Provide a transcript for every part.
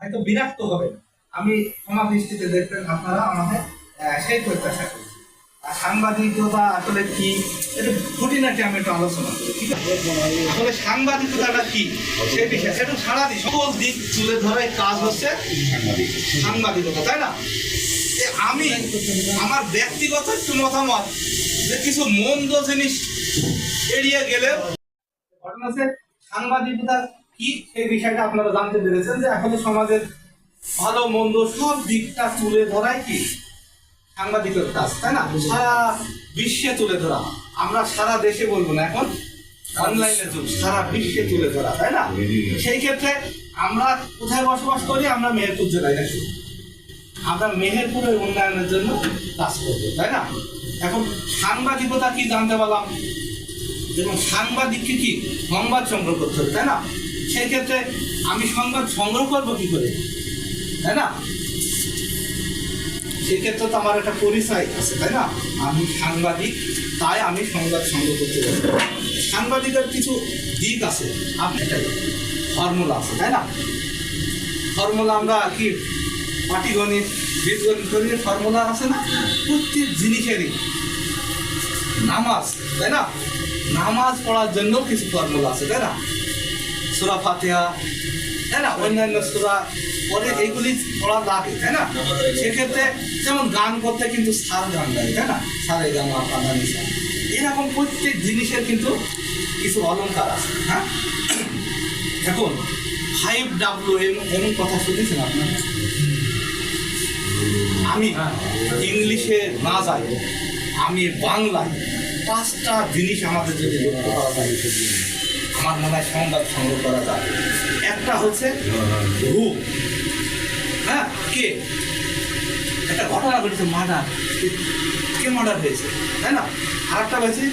হয়তো বিরক্ত হবে আমি ক্ষমা দৃষ্টিতে দেখবেন আপনারা আমাকে সেই প্রত্যাশা করছি আর সাংবাদিকতা আসলে কি একটু খুঁটিনাটি আমি একটু আলোচনা করি, ঠিক আছে? আসলে সাংবাদিকতাটা কি সেই বিষয়ে একটু সারাদিন সকল দিক তুলে ধরে কাজ হচ্ছে সাংবাদিকতা, তাই না? আমি, আমার ব্যক্তিগত একটু মতামত যে কিছু মন্দ জিনিস এড়িয়ে গেলেও ঘটনা হচ্ছে সাংবাদিকতা কি? এই বিষয়টা আপনারা জানতে পেরেছেন যে এখন সমাজের ভালো মন্দ সব দিকটা তুলে ধরাই কি? সাংবাদিকের কাজ তাই না? সারা বিশ্বে তুলে ধরা। আমরা সারা দেশে বলব না এখন অনলাইনে যুগ সারা বিশ্বে তুলে ধরা তাই না? সেই ক্ষেত্রে আমরা কোথায় বসবাস করি? আমরা মেহেরপুর জেলায় নাকি আমরা মেহেরপুরের উন্নয়নের জন্য কাজ করব তাই না? এখন সাংবাদিকতা কি জানতে পারলাম? যেমন সাংবাদিককে কি সংবাদ সংগ্রহ করতে হবে তাই না? সেই ক্ষেত্রে আমি সংবাদ সংগ্রহ করব কি করে? তাই না? সেক্ষেত্রে তো আমার একটা পরিচয় আছে, তাই না? আমি সাংবাদিক, তাই আমি সংবাদ সংগ্রহ করতে পারি। সাংবাদিকের কিছু দিক আছে আপনি ফর্মুলা আছে, তাই না? ফর্মুলা আমরা কি পাটিগণিত, বীজগণিত গণিত ফর্মুলা আছে না? প্রত্যেক জিনিসেরই নামাজ, তাই না? নামাজ পড়ার জন্য কিছু ফর্মুলা আছে, তাই না? সুরা ফাতিহা, তাই না? অন্যান্য সুরা, পরে এইগুলি পড়া লাগে তাই না? সেক্ষেত্রে যেমন গান করতে কিন্তু সার গান গায়, তাই না? সারে গামা পাদানি সা এরকম প্রত্যেক জিনিসের কিন্তু কিছু অলঙ্কার আছে হ্যাঁ? এখন ফাইভ ডাব্লিউ এমন কথা শুনেছেন আপনারা আমি ইংলিশে না যাই, আমি বাংলায় পাঁচটা জিনিস আমাদের যদি লক্ষ্য করা যায় আমার মনে সংবাদ সংগ্রহ করা যায়। একটা হচ্ছে রূপ। হ্যাঁ কে? একটা ঘটনা ঘটেছে, মার্ডার। কে মার্ডার হয়েছে, তাই না? আর একটা হয়েছে,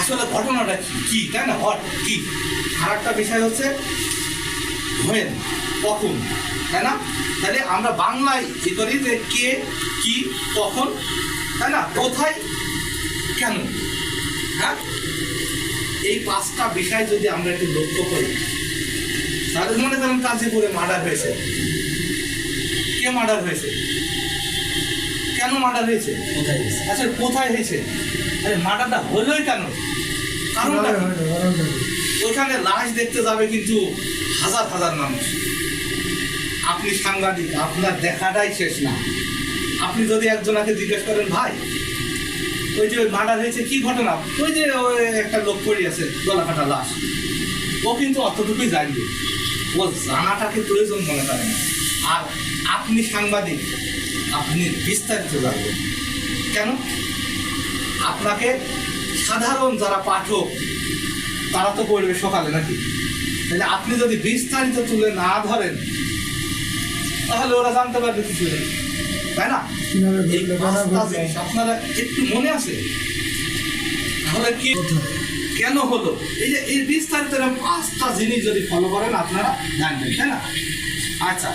আসলে ঘটনাটা কি তাই না? হট কি? আর একটা বিষয় হচ্ছে হোয়েন কখন, তাই না? তাহলে আমরা বাংলায় কি করি যে কে, কি, কখন, তাই না? কোথায়, কেন? হ্যাঁ? এই পাঁচটা বিষয় যদি আমরা একটু লক্ষ্য করি তাহলে মনে করেন কাজীপুরে মার্ডার হয়েছে। কে মার্ডার হয়েছে? কেন মার্ডার হয়েছে? কোথায় গেছে? আচ্ছা কোথায় হয়েছে? আরে মার্ডারটা হলোই কেন? কারণটা ওখানে লাশ দেখতে যাবে কিন্তু হাজার হাজার মানুষ। আপনি সাংবাদিক আপনার দেখাটাই শেষ না। আপনি যদি একজনাকে জিজ্ঞেস করেন ভাই ওই যে মার্ডার হয়েছে, কি ঘটনা? ওই যে একটা লোক পড়ে আছে, গলা কাটা লাশ। ও কিন্তু অতটুকুই জানবে। ও জানাটাকে প্রয়োজন মনে করে না। আর আপনি সাংবাদিক, আপনি বিস্তারিত জানবেন। কেন? আপনাকে সাধারণ যারা পাঠক, তারা তো পড়বে সকালে নাকি? তাহলে আপনি যদি বিস্তারিত তুলে না ধরেন, তাহলে ওরা জানতে পারবে কিছু। তাই না আপনারা একটু মনে আছে? তাহলে কি কেন হলো? এই যে এই বিস্তারিত পাঁচটা জিনিস যদি ফলো করেন আপনারা জানবেন তাই না? আচ্ছা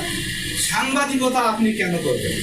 সাংবাদিকতা আপনি কেন করবেন?